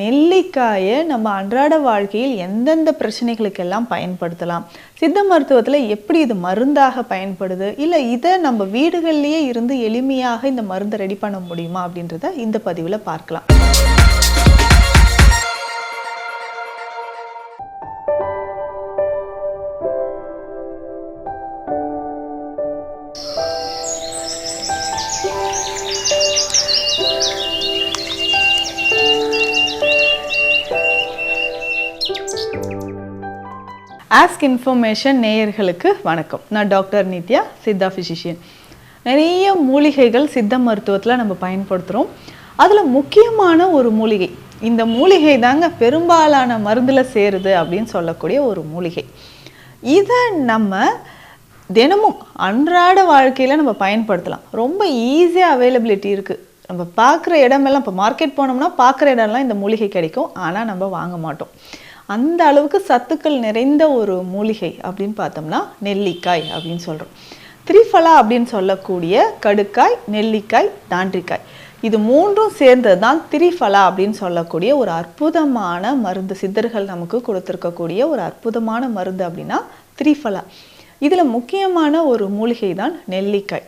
நெல்லிக்காயை நம்ம அன்றாட வாழ்க்கையில் எந்தெந்த பிரச்சனைகளுக்கெல்லாம் பயன்படுத்தலாம்? சித்த மருத்துவத்தில் எப்படி இது மருந்தாக பயன்படுது? இல்லை இதை நம்ம வீடுகள்லேயே இருந்து எளிமையாக இந்த மருந்தை ரெடி பண்ண முடியுமா அப்படின்றத இந்த பதிவில் பார்க்கலாம். ஆஸ்க் இன்ஃபர்மேஷன் நேயர்களுக்கு வணக்கம். நான் டாக்டர் நித்யா சித்தா ஃபிசிஷியன் நிறைய மூலிகைகள் சித்த மருத்துவத்தில் நம்ம பயன்படுத்துகிறோம் அதில் முக்கியமான ஒரு மூலிகை இந்த மூலிகை தாங்க பெரும்பாலான மருந்தில் சேருது அப்படின்னு சொல்லக்கூடிய ஒரு மூலிகை. இதை நம்ம தினமும் அன்றாட வாழ்க்கையில் நம்ம பயன்படுத்தலாம். ரொம்ப ஈஸியாக அவைலபிலிட்டி இருக்குது நம்ம பார்க்குற இடமெல்லாம் இப்போ மார்க்கெட் போனோம்னா பார்க்குற இடம்லாம் இந்த மூலிகை கிடைக்கும். ஆனால் நம்ம வாங்க மாட்டோம். அந்த அளவுக்கு சத்துக்கள் நிறைந்த ஒரு மூலிகை அப்படின்னு பார்த்தோம்னா நெல்லிக்காய் அப்படின்னு சொல்கிறோம் திரிஃபலா அப்படின்னு சொல்லக்கூடிய கடுக்காய் நெல்லிக்காய் தாண்டிக்காய். இது மூன்றும் சேர்ந்தது தான் திரிஃபலா அப்படின்னு சொல்லக்கூடிய ஒரு அற்புதமான மருந்து சித்தர்கள் நமக்கு கொடுத்துருக்கக்கூடிய ஒரு அற்புதமான மருந்து அப்படின்னா திரிஃபலா. இதில் முக்கியமான ஒரு மூலிகை தான் நெல்லிக்காய்.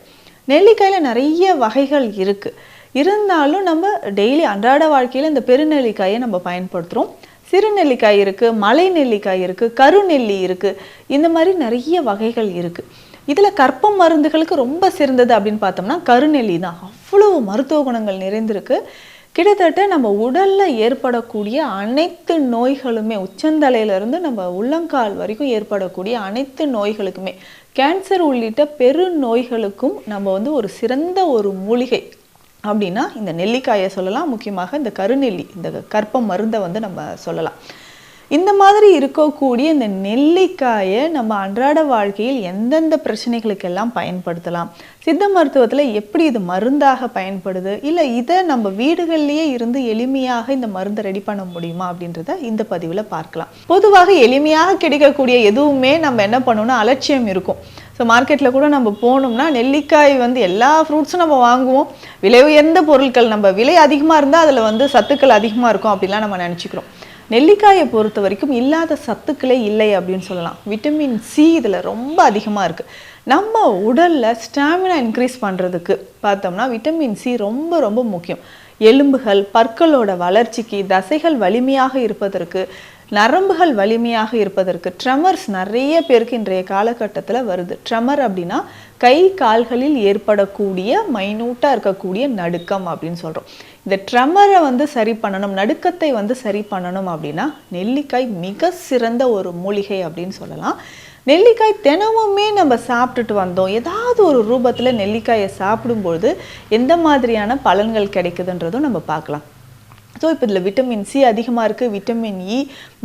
நெல்லிக்காயில் நிறைய வகைகள் இருக்குது இருந்தாலும் நம்ம டெய்லி அன்றாட வாழ்க்கையில் இந்த பெருநெல்லிக்காயை நம்ம பயன்படுத்துகிறோம் சிறு நெல்லிக்காய் இருக்குது மலை நெல்லிக்காய் இருக்குது கருநெல்லி இருக்குது இந்த மாதிரி நிறைய வகைகள் இருக்குது இதில் கற்பம் மருந்துகளுக்கு ரொம்ப சிறந்தது அப்படின்னு பார்த்தோம்னா கருநெல்லி தான். அவ்வளவு மருத்துவ குணங்கள் நிறைந்திருக்கு. கிட்டத்தட்ட நம்ம உடலில் ஏற்படக்கூடிய அனைத்து நோய்களுமே உச்சந்தலையிலேருந்து நம்ம உள்ளங்கால் வரைக்கும் ஏற்படக்கூடிய அனைத்து நோய்களுக்குமே கேன்சர் உள்ளிட்ட பெரு நோய்களுக்கும் நம்ம வந்து ஒரு சிறந்த ஒரு மூலிகை. அப்படின்னா இந்த நெல்லிக்காயை சொல்லலாம். முக்கியமாக இந்த கருநெல்லி இந்த கற்ப மருந்தை வந்து நம்ம சொல்லலாம். இந்த மாதிரி இருக்கக்கூடிய இந்த நெல்லிக்காயை நம்ம அன்றாட வாழ்க்கையில் எந்தெந்த பிரச்சனைகளுக்கெல்லாம் பயன்படுத்தலாம்? சித்த மருத்துவத்தில் எப்படி இது மருந்தாக பயன்படுது? இல்லை இதை நம்ம வீடுகள்லேயே இருந்து எளிமையாக இந்த மருந்தை ரெடி பண்ண முடியுமா அப்படின்றத இந்த பதிவில் பார்க்கலாம். பொதுவாக எளிமையாக கிடைக்கக்கூடிய எதுவுமே நம்ம என்ன பண்ணணும்னா அலட்சியம் இருக்கும். ஸோ மார்க்கெட்டில் கூட நம்ம போனோம்னா நெல்லிக்காய் வந்து எல்லா ஃப்ரூட்ஸும் நம்ம வாங்குவோம். விலை உயர்ந்த பொருட்கள் நம்ம விலை அதிகமாக இருந்தால் அதில் வந்து சத்துக்கள் அதிகமாக இருக்கும் அப்படிலாம் நம்ம நினச்சிக்கிறோம். நெல்லிக்காயை பொறுத்த வரைக்கும் இல்லாத சத்துக்களே இல்லை அப்படின்னு சொல்லலாம். விட்டமின் சி இதில் ரொம்ப அதிகமாக இருக்குது நம்ம உடலில் ஸ்டாமினா இன்க்ரீஸ் பண்ணுறதுக்கு பார்த்தோம்னா விட்டமின் சி ரொம்ப ரொம்ப முக்கியம். எலும்புகள் பற்களோட வளர்ச்சிக்கு தசைகள் வலிமையாக இருப்பதற்கு நரம்புகள் வலிமையாக இருப்பதற்கு ட்ரெமர்ஸ் நிறைய பேருக்கு இன்றைய காலகட்டத்தில் வருது. ட்ரெமர் அப்படின்னா கை கால்களில் ஏற்படக்கூடிய மைனூட்டாக இருக்கக்கூடிய நடுக்கம் அப்படின்னு சொல்கிறோம் இந்த ட்ரெமரை வந்து சரி பண்ணணும் நடுக்கத்தை வந்து சரி பண்ணணும் அப்படின்னா நெல்லிக்காய் மிக சிறந்த ஒரு மூலிகை அப்படின்னு சொல்லலாம். நெல்லிக்காய் தினமுமே நம்ம சாப்பிட்டுட்டு வந்தோம். ஏதாவது ஒரு ரூபத்தில் நெல்லிக்காயை சாப்பிடும்பொழுது எந்த மாதிரியான பலன்கள் கிடைக்குதுன்றதும் நம்ம பார்க்கலாம். ஸோ இப்போ இதில் விட்டமின் சி அதிகமாக இருக்குது விட்டமின் இ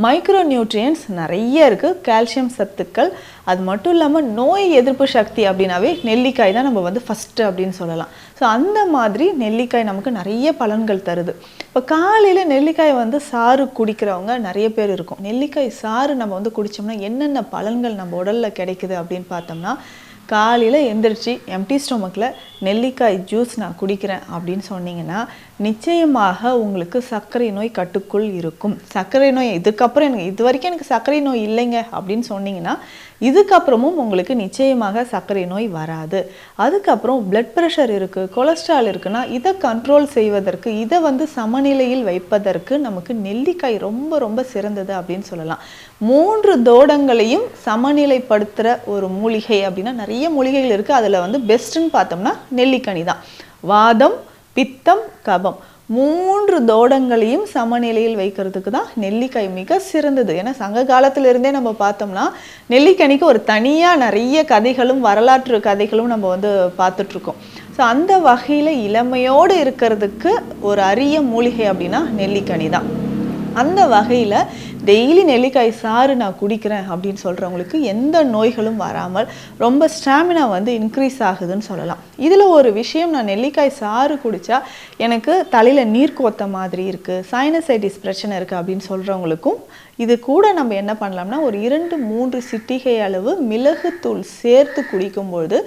மைக்ரோ நியூட்ரியன்ஸ் நிறைய இருக்குது கால்சியம் சத்துக்கள். அது மட்டும் இல்லாமல் நோய் எதிர்ப்பு சக்தி அப்படின்னாவே நெல்லிக்காய் தான் நம்ம வந்து ஃபஸ்ட்டு அப்படின்னு சொல்லலாம். ஸோ அந்த மாதிரி நெல்லிக்காய் நமக்கு நிறைய பலன்கள் தருது. இப்போ காலையில் நெல்லிக்காய் வந்து சாறு குடிக்கிறவங்க நிறைய பேர் இருக்கும். நெல்லிக்காய் சாறு நம்ம வந்து குடித்தோம்னா என்னென்ன பலன்கள் நம்ம உடலில் கிடைக்குது அப்படின்னு பார்த்தோம்னா காலையில் எந்திரிச்சு எம்டி ஸ்டொமக்கில் நெல்லிக்காய் ஜூஸ் நான் குடிக்கிறேன் அப்படின்னு சொன்னீங்கன்னா நிச்சயமாக உங்களுக்கு சர்க்கரை நோய் கட்டுக்குள் இருக்கும். சர்க்கரை நோய் இதுக்கப்புறம் எனக்கு இது வரைக்கும் எனக்கு சர்க்கரை நோய் இல்லைங்க அப்படின்னு சொன்னீங்கன்னா இதுக்கப்புறமும் உங்களுக்கு நிச்சயமாக சர்க்கரை நோய் வராது. அதுக்கப்புறம் பிளட் ப்ரெஷர் இருக்குது கொலஸ்ட்ரால் இருக்குன்னா இதை கண்ட்ரோல் செய்வதற்கு இதை வந்து சமநிலையில் வைப்பதற்கு நமக்கு நெல்லிக்காய் ரொம்ப ரொம்ப சிறந்தது அப்படின்னு சொல்லலாம். மூன்று தோடங்களையும் சமநிலைப்படுத்துகிற ஒரு மூலிகை அப்படின்னா நிறைய மூலிகைகள் இருக்குது அதில் வந்து பெஸ்ட்டுன்னு பார்த்தோம்னா நெல்லிக்கனி தான். வாதம் பித்தம் கபம். மூன்று தோடங்களையும் சமநிலையில் வைக்கிறதுக்கு தான் நெல்லிக்காய் மிக சிறந்தது. ஏன்னா சங்க காலத்திலிருந்தே நம்ம பார்த்தோம்னா நெல்லிக்கனிக்கு ஒரு தனியாக நிறைய கதைகளும் வரலாற்று கதைகளும் நம்ம வந்து பார்த்துட்ருக்கோம். ஸோ அந்த வகையில் இளமையோடு இருக்கிறதுக்கு ஒரு அரிய மூலிகை அப்படின்னா நெல்லிக்கனி தான். அந்த வகையில் டெய்லி நெல்லிக்காய் சாறு நான் குடிக்கிறேன் அப்படின்னு சொல்கிறவங்களுக்கு எந்த நோய்களும் வராமல் ரொம்ப ஸ்டாமினா வந்து இன்க்ரீஸ் ஆகுதுன்னு சொல்லலாம். இதில் ஒரு விஷயம் நான் நெல்லிக்காய் சாறு குடித்தா எனக்கு தலையில் நீர் கோத்த மாதிரி இருக்குது சைனசைட்டிஸ் பிரச்சனை இருக்குது அப்படின்னு சொல்கிறவங்களுக்கும் இது கூட நம்ம என்ன பண்ணலாம்னா ஒரு இரண்டு மூன்று சிட்டிகை அளவு மிளகுத்தூள் சேர்த்து குடிக்கும்பொழுது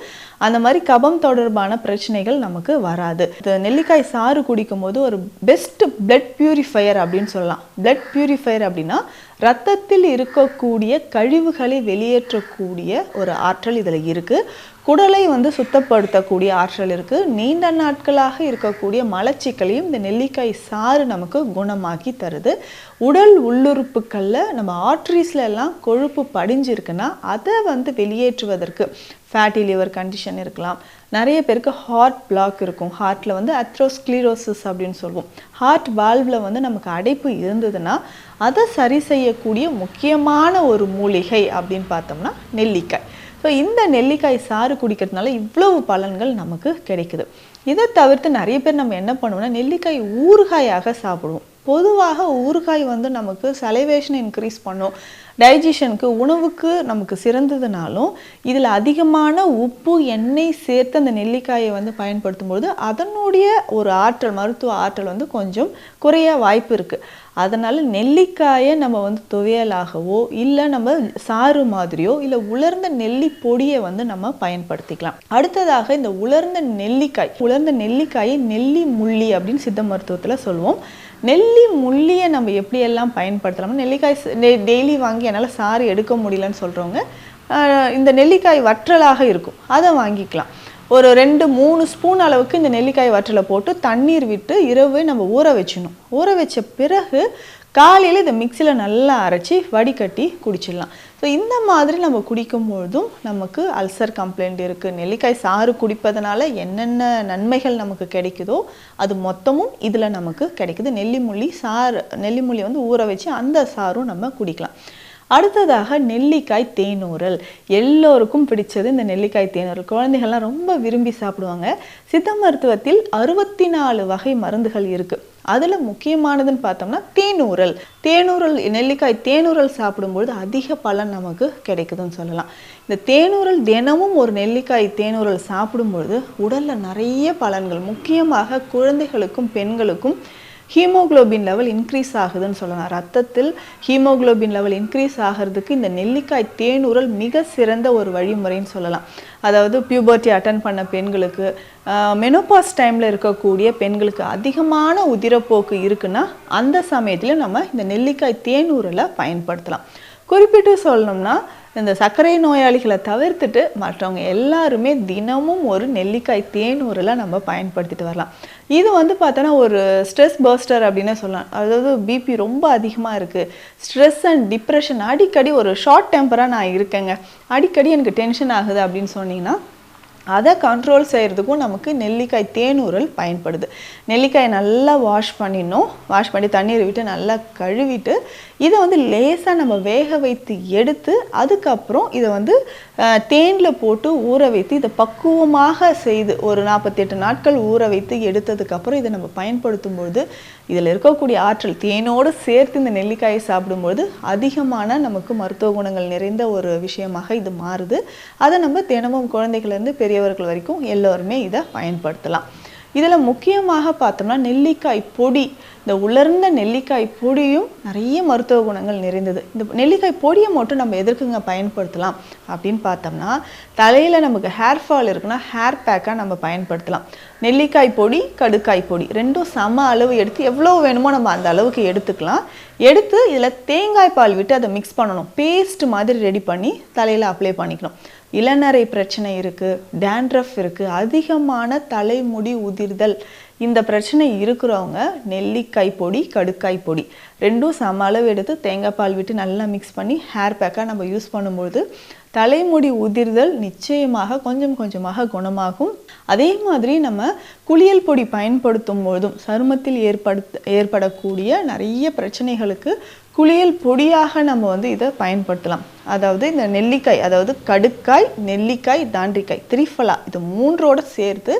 அந்த மாதிரி கபம் தொடர்பான பிரச்சனைகள் நமக்கு வராது. இந்த நெல்லிக்காய் சாறு குடிக்கும் போது ஒரு பெஸ்ட் பிளட் பியூரிஃபையர் அப்படின்னு சொல்லலாம். பிளட் பியூரிஃபையர் அப்படின்னா ரத்தத்தில் இருக்கக்கூடிய கழிவுகளை வெளியேற்றக்கூடிய ஒரு ஆற்றல் இதில் இருக்குது குடலை வந்து சுத்தப்படுத்தக்கூடிய ஆற்றல் இருக்குது நீண்ட நாட்களாக இருக்கக்கூடிய மலச்சிக்கலையும் இந்த நெல்லிக்காய் சாறு நமக்கு குணமாக்கி தருது. உடல் உள்ளுறுப்புகளில் நம்ம ஆர்ட்ரிஸ்ல எல்லாம் கொழுப்பு படிஞ்சிருக்குன்னா அதை வந்து வெளியேற்றுவதற்கு ஃபேட்டி லிவர் கண்டிஷன் இருக்கலாம். நிறைய பேருக்கு ஹார்ட் பிளாக் இருக்கும். ஹார்ட்டில் வந்து அத்ரோஸ்க்ளீரோசிஸ் அப்படின்னு சொல்லுவோம் ஹார்ட் வால்வில் வந்து நமக்கு அடைப்பு இருந்ததுன்னா அதை சரி செய்யக்கூடிய முக்கியமான ஒரு மூலிகை அப்படின்னு பார்த்தோம்னா நெல்லிக்காய். ஸோ இந்த நெல்லிக்காய் சாறு குடிக்கிறதுனால இவ்வளவு பலன்கள் நமக்கு கிடைக்குது. இதை தவிர்த்து நிறைய பேர் நம்ம என்ன பண்ணுவோம்னா நெல்லிக்காய் ஊறுகாயாக சாப்பிடுவோம். பொதுவாக ஊறுகாய் வந்து நமக்கு சலைவேஷனை இன்க்ரீஸ் பண்ணும். டைஜஷனுக்கு உணவுக்கு நமக்கு சிறந்ததுனாலும் இதில் அதிகமான உப்பு எண்ணெய் சேர்த்து அந்த நெல்லிக்காயை வந்து பயன்படுத்தும்போது அதனுடைய ஒரு ஆற்றல் மருத்துவ ஆற்றல் வந்து கொஞ்சம் குறைய வாய்ப்பு இருக்குது அதனால் நெல்லிக்காயை நம்ம வந்து துவையலாகவோ இல்லை நம்ம சாறு மாதிரியோ இல்லை உலர்ந்த நெல்லி பொடியை வந்து நம்ம பயன்படுத்திக்கலாம். அடுத்ததாக இந்த உலர்ந்த நெல்லிக்காய் உலர்ந்த நெல்லிக்காயை நெல்லி முள்ளி அப்படின்னு சித்த மருத்துவத்தில் சொல்லுவோம். நெல்லி முள்ளியை நம்ம எப்படியெல்லாம் பயன்படுத்தலாமோ நெல்லிக்காய் டெய்லி வாங்கி என்னால் சாறு எடுக்க முடியலன்னு சொல்கிறவங்க இந்த நெல்லிக்காய் வற்றலாக இருக்கும். அதை வாங்கிக்கலாம். ஒரு ரெண்டு மூணு ஸ்பூன் அளவுக்கு இந்த நெல்லிக்காய் வற்றலை போட்டு தண்ணீர் விட்டு இரவு நம்ம ஊற வச்சிடணும். ஊற வச்ச பிறகு காலையில் இதை மிக்சியில் நல்லா அரைச்சி வடிகட்டி குடிச்சிடலாம். ஸோ இந்த மாதிரி நம்ம குடிக்கும் பொழுதும் நமக்கு அல்சர் கம்ப்ளைண்ட் இருக்குது நெல்லிக்காய் சாறு குடிப்பதனால என்னென்ன நன்மைகள் நமக்கு கிடைக்குதோ அது மொத்தமும் இதில் நமக்கு கிடைக்குது. நெல்லிமுள்ளி சாறு நெல்லிமுள்ளி வந்து ஊற வச்சு அந்த சாரும் நம்ம குடிக்கலாம். அடுத்ததாக நெல்லிக்காய் தேனூரல் எல்லோருக்கும் பிடிச்சது இந்த நெல்லிக்காய் தேனூரல் குழந்தைகள்லாம் ரொம்ப விரும்பி சாப்பிடுவாங்க. சித்த மருத்துவத்தில் அறுபத்தி நாலு வகை மருந்துகள் இருக்குது அதில் முக்கியமானதுன்னு பார்த்தோம்னா தேனூரல் தேனூரல் நெல்லிக்காய் தேனூரல் சாப்பிடும்பொழுது அதிக பலன் நமக்கு கிடைக்குதுன்னு சொல்லலாம். இந்த தேனூரல் தினமும் ஒரு நெல்லிக்காய் தேனூரல் சாப்பிடும்பொழுது உடலில் நிறைய பலன்கள். முக்கியமாக குழந்தைகளுக்கும் பெண்களுக்கும் ஹீமோகுளோபின் லெவல் இன்க்ரீஸ் ஆகுதுன்னு சொல்லலாம். ரத்தத்தில் ஹீமோகுளோபின் லெவல் இன்க்ரீஸ் ஆகிறதுக்கு இந்த நெல்லிக்காய் தேனூரல் மிக சிறந்த ஒரு வழிமுறைன்னு சொல்லலாம். அதாவது பியூபர்ட்டி அட்டன் பண்ண பெண்களுக்கு மெனோபாஸ் டைமில் இருக்கக்கூடிய பெண்களுக்கு அதிகமான உதிரப்போக்கு இருக்குன்னா அந்த சமயத்தில் நம்ம இந்த நெல்லிக்காய் தேனூரலை பயன்படுத்தலாம். குறிப்பிட்டு சொல்லணும்னா இந்த சர்க்கரை நோயாளிகளை தவிர்த்துட்டு மற்றவங்க எல்லாருமே தினமும் ஒரு நெல்லிக்காய் தேனூரில் நம்ம பயன்படுத்திட்டு வரலாம். இது வந்து பார்த்தோன்னா ஒரு ஸ்ட்ரெஸ் பர்ஸ்டர் அப்படின்னு சொல்லலாம். அதாவது பிபி ரொம்ப அதிகமாக இருக்குது ஸ்ட்ரெஸ் அண்ட் டிப்ரெஷன் அடிக்கடி ஒரு ஷார்ட் டெம்பராக நான் இருக்கேங்க. அடிக்கடி எனக்கு டென்ஷன் ஆகுது அப்படின்னு சொன்னீங்கன்னா அதை கண்ட்ரோல் செய்கிறதுக்கும் நமக்கு நெல்லிக்காய் தேனூரல் பயன்படுது. நெல்லிக்காயை நல்லா வாஷ் பண்ணிடணும். வாஷ் பண்ணி தண்ணீரை விட்டு நல்லா கழுவிட்டு இதை வந்து லேசாக நம்ம வேக வைத்து எடுத்து அதுக்கப்புறம் இதை வந்து தேனில் போட்டு ஊற வைத்து இதை பக்குவமாக செய்து ஒரு நாற்பத்தெட்டு நாட்கள் ஊற வைத்து எடுத்ததுக்கப்புறம் இதை நம்ம பயன்படுத்தும் பொழுது இதில் இருக்கக்கூடிய ஆற்றல் தேனோடு சேர்த்து இந்த நெல்லிக்காயை சாப்பிடும்பொழுது அதிகமான நமக்கு மருத்துவ குணங்கள் நிறைந்த ஒரு விஷயமாக இது மாறுது. அதை நம்ம தினமும் குழந்தைகள்லேருந்து பெரியவர்கள் வரைக்கும் எல்லோருமே இதை பயன்படுத்தலாம். இதில் முக்கியமாக பார்த்தோம்னா நெல்லிக்காய் பொடி இந்த உலர்ந்த நெல்லிக்காய் பொடியும் நிறைய மருத்துவ குணங்கள் நிறைந்தது. இந்த நெல்லிக்காய் பொடியை மட்டும் நம்ம எதற்குங்க பயன்படுத்தலாம் அப்படின்னு பார்த்தோம்னா தலையில் நமக்கு ஹேர் ஃபால் இருக்குன்னா ஹேர் பேக்காக நம்ம பயன்படுத்தலாம். நெல்லிக்காய் பொடி கடுக்காய் பொடி ரெண்டும் சம அளவு எடுத்து எவ்வளோ வேணுமோ நம்ம அந்த அளவுக்கு எடுத்துக்கலாம். எடுத்து இதில் தேங்காய் பால் விட்டு அதை மிக்ஸ் பண்ணணும். பேஸ்ட் மாதிரி ரெடி பண்ணி தலையில் அப்ளை பண்ணிக்கணும். இளநரை பிரச்சனை இருக்குது டேண்ட்ரஃப் இருக்குது அதிகமான தலைமுடி உதிர்தல். இந்த பிரச்சனை இருக்கிறவங்க நெல்லிக்காய் பொடி கடுக்காய் பொடி ரெண்டும் சம அளவு எடுத்து தேங்காய் பால் விட்டு நல்லா மிக்ஸ் பண்ணி ஹேர் பேக்காக நம்ம யூஸ் பண்ணும்பொழுது தலைமுடி உதிர்தல் நிச்சயமாக கொஞ்சம் கொஞ்சமாக குணமாகும். அதே மாதிரி நம்ம குளியல் பொடி பயன்படுத்தும் பொழுதும் சருமத்தில் ஏற்படுத்த ஏற்படக்கூடிய நிறைய பிரச்சனைகளுக்கு குளியல் பொடியாக நம்ம வந்து இதை பயன்படுத்தலாம். அதாவது இந்த நெல்லிக்காய் அதாவது கடுக்காய் நெல்லிக்காய் தாண்டிக்காய் திரிஃபலா இது மூன்றோடு சேர்த்து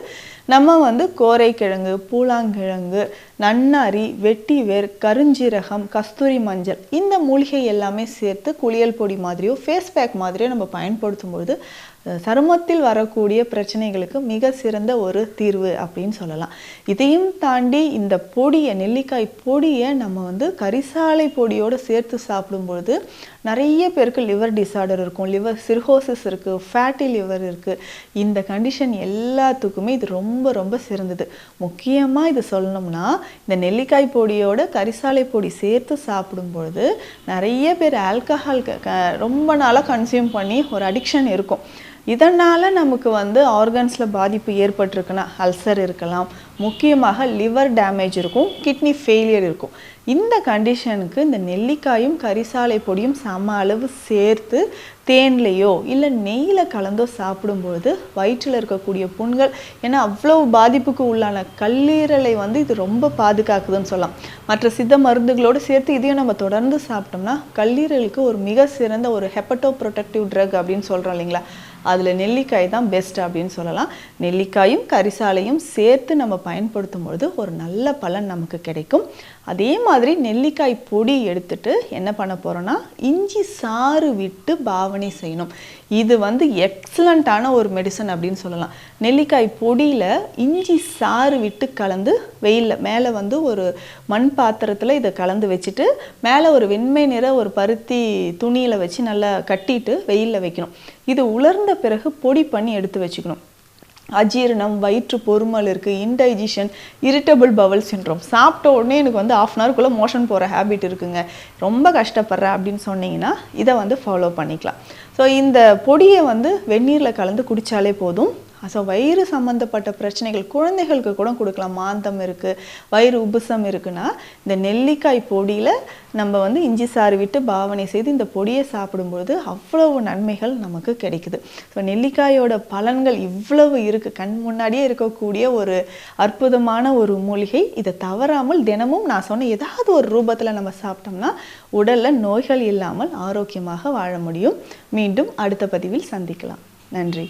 நம்ம வந்து கோரைக்கிழங்கு பூலாங்கிழங்கு நன்னாரி வெட்டிவேர் கருஞ்சீரகம் கஸ்தூரி மஞ்சள் இந்த மூலிகை எல்லாமே சேர்த்து குளியல் பொடி மாதிரியோ ஃபேஸ் பேக் மாதிரியோ நம்ம பயன்படுத்தும் பொழுது சருமத்தில் வரக்கூடிய பிரச்சனைகளுக்கு மிக சிறந்த ஒரு தீர்வு அப்படின்னு சொல்லலாம். இதையும் தாண்டி இந்த பொடியை நெல்லிக்காய் பொடியை நம்ம வந்து கரிசாலை பொடியோடு சேர்த்து சாப்பிடும்பொழுது நிறைய பேருக்கு லிவர் டிசார்டர் இருக்கும் லிவர் சிர்ஹோசிஸ் இருக்குது ஃபேட்டி லிவர் இருக்குது இந்த கண்டிஷன் எல்லாத்துக்குமே இது ரொம்ப ரொம்ப சிறந்தது. முக்கியமாக இது சொல்லணும்னா இந்த நெல்லிக்காய் பொடியோட கரிசாலை பொடி சேர்த்து சாப்பிடும் பொழுது நிறைய பேர் ஆல்கஹால் ரொம்ப நாளாக கன்சியூம் பண்ணி ஒரு அடிக்ஷன் இருக்கும். இதனால் நமக்கு வந்து ஆர்கன்ஸில் பாதிப்பு ஏற்பட்டிருக்குன்னா அல்சர் இருக்கலாம். முக்கியமாக லிவர் டேமேஜ் இருக்கும் கிட்னி ஃபெயிலியர் இருக்கும். இந்த கண்டிஷனுக்கு இந்த நெல்லிக்காயும் கரிசாலை பொடியும் சம அளவு சேர்த்து தேன்லேயோ இல்லை நெய்யில் கலந்தோ சாப்பிடும்பொழுது வயிற்றில் இருக்கக்கூடிய புண்கள் ஏன்னா அவ்வளோ பாதிப்புக்கு உள்ளான கல்லீரலை வந்து இது ரொம்ப பாதுகாக்குதுன்னு சொல்லலாம். மற்ற சித்த மருந்துகளோடு சேர்த்து இதையும் நம்ம தொடர்ந்து சாப்பிட்டோம்னா கல்லீரலுக்கு ஒரு மிக சிறந்த ஒரு ஹெப்படோ ப்ரொடக்டிவ் ட்ரக் அப்படின்னு சொல்கிறோம் இல்லைங்களா? அதில் நெல்லிக்காய் தான் பெஸ்ட் அப்படின்னு சொல்லலாம். நெல்லிக்காயும் கரிசாலையும் சேர்த்து நம்ம பயன்படுத்தும் பொழுது ஒரு நல்ல பலன் நமக்கு கிடைக்கும். அதே மாதிரி நெல்லிக்காய் பொடி எடுத்துட்டு என்ன பண்ண போகிறோன்னா இஞ்சி சாறு விட்டு பாவனை செய்யணும். இது வந்து எக்ஸலண்ட்டான ஒரு மெடிசன் அப்படின்னு சொல்லலாம். நெல்லிக்காய் பொடியில் இஞ்சி சாறு விட்டு கலந்து வெயிலில் மேலே வந்து ஒரு மண் பாத்திரத்தில் இதை கலந்து வச்சுட்டு மேலே ஒரு வெண்மை நிற ஒரு பருத்தி துணியில் வச்சு நல்லா கட்டிட்டு வெயிலில் வைக்கணும். இது உலர்ந்த பிறகு பொடி பண்ணி எடுத்து வச்சுக்கணும். அஜீரணம் வயிற்று பொறுமல் இருக்குது இன்டைஜிஷன் இரிட்டபிள் பவல் சின்ரோம் சாப்பிட்ட உடனே எனக்கு வந்து ஆஃப் அன் அவர்க்குள்ளே மோஷன் போகிற ஹேபிட் இருக்குங்க. ரொம்ப கஷ்டப்படுறேன் அப்படின்னு சொன்னீங்கன்னா இதை வந்து ஃபாலோ பண்ணிக்கலாம். ஸோ இந்த பொடியை வந்து வெந்நீரில் கலந்து குடித்தாலே போதும். ஸோ வயிறு சம்மந்தப்பட்ட பிரச்சனைகள் குழந்தைகளுக்கு கூட கொடுக்கலாம். மாந்தம் இருக்குது வயிறு உபுசம் இருக்குன்னா இந்த நெல்லிக்காய் பொடியில் நம்ம வந்து இஞ்சி சாறு விட்டு பாவனை செய்து இந்த பொடியை சாப்பிடும்பொழுது அவ்வளவு நன்மைகள் நமக்கு கிடைக்குது. ஸோ நெல்லிக்காயோட பலன்கள் இவ்வளவு இருக்குது கண் முன்னாடியே இருக்கக்கூடிய ஒரு அற்புதமான ஒரு மூலிகை. இதை தவறாமல் தினமும் நான் சொன்ன ஏதாவது ஒரு ரூபத்தில் நம்ம சாப்பிட்டோம்னா உடலில் நோய்கள் இல்லாமல் ஆரோக்கியமாக வாழ முடியும். மீண்டும் அடுத்த பதிவில் சந்திக்கலாம். நன்றி.